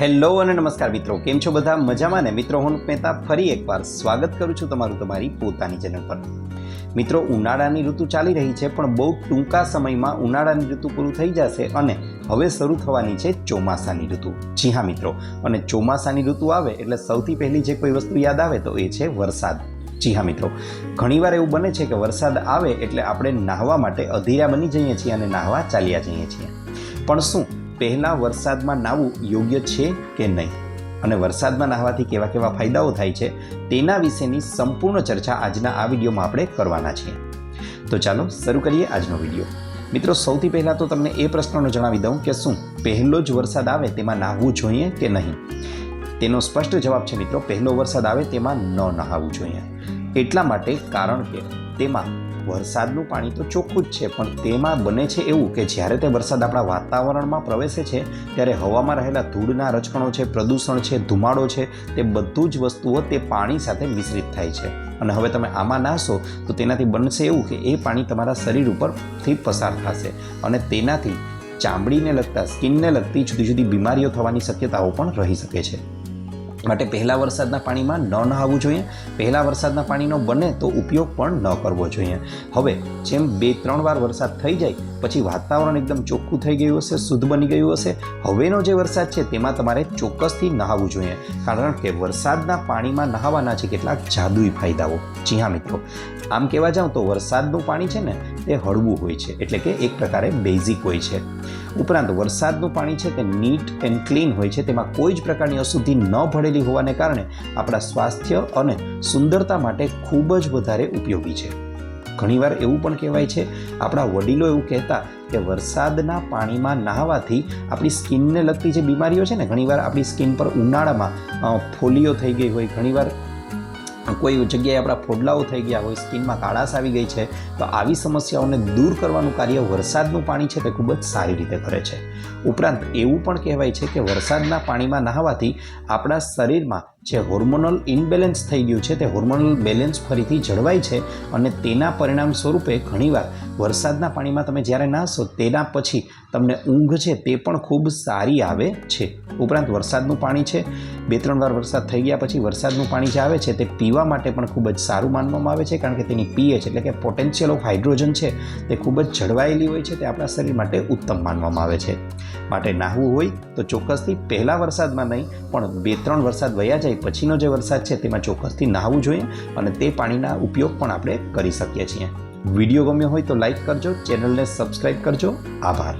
Hello અને નમસ્કાર મિત્રો, કેમ છો બધા? મજામાં ને? મિત્રો, હું મહેતા ફરી એકવાર સ્વાગત કરું છું તમારું તમારી પોતાની ચેનલ પર. મિત્રો, ઉનાળાની ઋતુ ચાલી રહી છે, પણ બહુ ટૂંકા સમયમાં ઉનાળાની ઋતુ પૂરું થઈ જશે અને હવે શરૂ થવાની છે ચોમાસાની ઋતુ. જી હા મિત્રો, અને ચોમાસાની ઋતુ આવે એટલે સૌથી પહેલી જે કોઈ વસ્તુ યાદ આવે તો એ છે વરસાદ. જી હા મિત્રો, ઘણીવાર એવું બને છે કે વરસાદ આવે એટલે આપણે નાહવા માટે અધીરા બની જઈએ છીએ અને નાહવા ચાલ્યા જઈએ છીએ. પણ શું? પહેલાં વરસાદમાં નાહવું યોગ્ય છે કે નહીં? અને વરસાદમાં નાહવાથી કેવા કેવા ફાયદાઓ થાય છે? તેના વિશેની સંપૂર્ણ ચર્ચા આજના આ વિડીયોમાં આપણે કરવાના છીએ. તો ચાલો શરૂ કરીએ આજનો વીડિયો. મિત્રો, સૌથી પહેલાં તો તમને એ પ્રશ્નનો જણાવી દઉં કે શું પહેલો જ વરસાદ આવે તેમાં નાહવું જોઈએ કે નહીં? તેનો સ્પષ્ટ જવાબ છે મિત્રો, પહેલો વરસાદ આવે તેમાં ન નહાવું જોઈએ. એટલા માટે કારણ કે તેમાં વરસાદનું પાણી તો ચોખ્ખું જ છે, પણ તેમાં બને છે એવું કે જ્યારે તે વરસાદ આપણા વાતાવરણમાં પ્રવેશે છે, ત્યારે હવામાં રહેલા ધૂળના રચકણો છે, પ્રદૂષણ છે, ધુમાડો છે, તે બધું જ વસ્તુઓ તે પાણી સાથે મિશ્રિત થાય છે. અને હવે તમે આમાં નાશો તો તેનાથી બનશે એવું કે એ પાણી તમારા શરીર ઉપરથી પસાર થશે. અને તેનાથી ચામડીને લગતા, સ્કિનને લગતી જુદી જુદી બીમારીઓ થવાની શક્યતાઓ પણ રહી શકે છે. માટે પહેલાં વરસાદના પાણીમાં ન નહાવું જોઈએ. પહેલાં વરસાદના પાણીનો બને તો ઉપયોગ પણ ન કરવો જોઈએ. હવે જેમ બે ત્રણ વાર વરસાદ થઈ જાય, પછી વાતાવરણ એકદમ ચોખ્ખું થઈ ગયું હશે, શુદ્ધ બની ગયું હશે. હવેનો જે વરસાદ છે તેમાં તમારે ચોક્કસથી નહાવું જોઈએ. કારણ કે વરસાદના પાણીમાં નહાવાના છે કેટલાક જાદુઈ ફાયદાઓ. જી હા મિત્રો. આમ કહેવા જાઉં તો વરસાદનું પાણી છે ને, તે હળવું હોય છે. એટલે કે એક પ્રકારે બેઝિક હોય છે. ઉપરાંત વરસાદનું પાણી છે તે નીટ એન્ડ ક્લીન હોય છે. તેમાં કોઈ જ પ્રકારની અશુદ્ધિ ન ભળેલી હોવાને કારણે આપણા સ્વાસ્થ્ય અને સુંદરતા માટે ખૂબ જ વધારે ઉપયોગી છે. ઘણીવાર એવું પણ કહેવાય છે, આપણા વડીલો એવું કહેતા કે વરસાદના પાણીમાં નહાવાથી આપણી સ્કિનને લગતી જે બીમારીઓ છે ને, ઘણીવાર આપણી સ્કિન પર ઉનાળામાં ફોલીઓ થઈ ગઈ હોય, ઘણીવાર કોઈ જગ્યાએ આપણા ફોડલાઓ થઈ ગયા હોય, સ્કિનમાં કાળાશ આવી ગઈ છે, તો આવી સમસ્યાઓને દૂર કરવાનું કાર્ય વરસાદનું પાણી છે તે ખૂબ જ સારી રીતે કરે છે. ઉપરાંત એવું પણ કહેવાય છે કે વરસાદના પાણીમાં નહાવાથી આપણા શરીરમાં જે હોર્મોનલ ઇનબેલેન્સ થઈ ગયું છે, તે હોર્મોનલ બેલેન્સ ફરીથી જળવાય છે અને તેના પરિણામ સ્વરૂપે ઘણીવાર વરસાદના પાણીમાં તમે જ્યારે નાહશો, તેના પછી તમને ઊંઘ છે તે પણ ખૂબ સારી આવે છે. ઉપરાંત વરસાદનું પાણી છે, બે ત્રણ વાર વરસાદ થઈ ગયા પછી વરસાદનું પાણી જે આવે છે તે પીવા માટે પણ ખૂબ જ સારું માનવામાં આવે છે, કારણ કે તેની પીએચ એટલે કે પોટેન્શિયલ ઓફ હાઇડ્રોજન છે તે ખૂબ જ જળવાયેલી હોય છે, તે આપણા શરીર માટે ઉત્તમ માનવામાં આવે છે. માટે નાહવું હોય તો ચોક્કસથી પહેલાં વરસાદમાં નહીં, પણ બે ત્રણ વરસાદ વયા જાય પછીનો જે વરસાદ છે તેમાં ચોક્કસથી નાહવું જોઈએ અને તે પાણીના ઉપયોગ પણ આપણે કરી શકીએ છીએ. વીડિયો ગમ્યો હોય તો લાઇક કરજો, ચેનલને સબસ્ક્રાઈબ કરજો. આભાર.